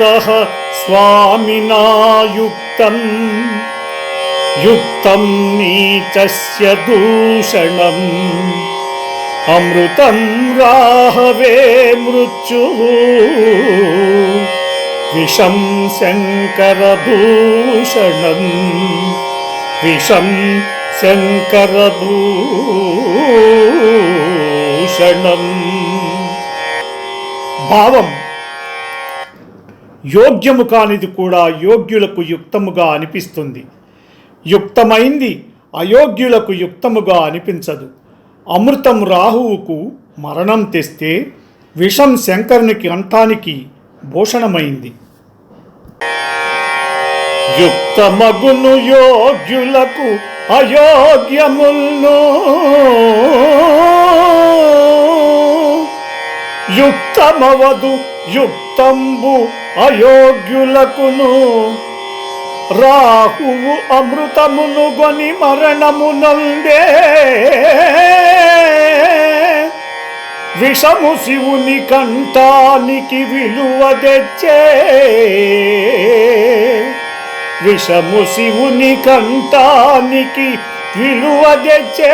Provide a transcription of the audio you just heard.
आयुक्तः स्वामिनायुक्तम् युक्तं नीचस्य दूषणम् अमृतं राहवे मृत्युः विषं शङ्करभूषणम् विषं शङ्करभूषणम् భావం యోగ్యము కానిది కూడా యోగ్యులకు యుక్తముగా అనిపిస్తుంది. యుక్తమైంది అయోగ్యులకు యుక్తముగా అనిపించదు. అమృతం రాహువుకు మరణం తెస్తే విషం శంకరునికి అంటానికి భూషణమైంది. యుక్తమగును యోగ్యులకు అయోగ్యములను. యుక్తమవదు యుక్తంబు అయోగ్యులకును. రాహువు అమృతమును గొని మరణమునందే విషము శివుని కంఠానికి విలువ తెచ్చే. విషము శివుని కంఠానికి విలువ తెచ్చే.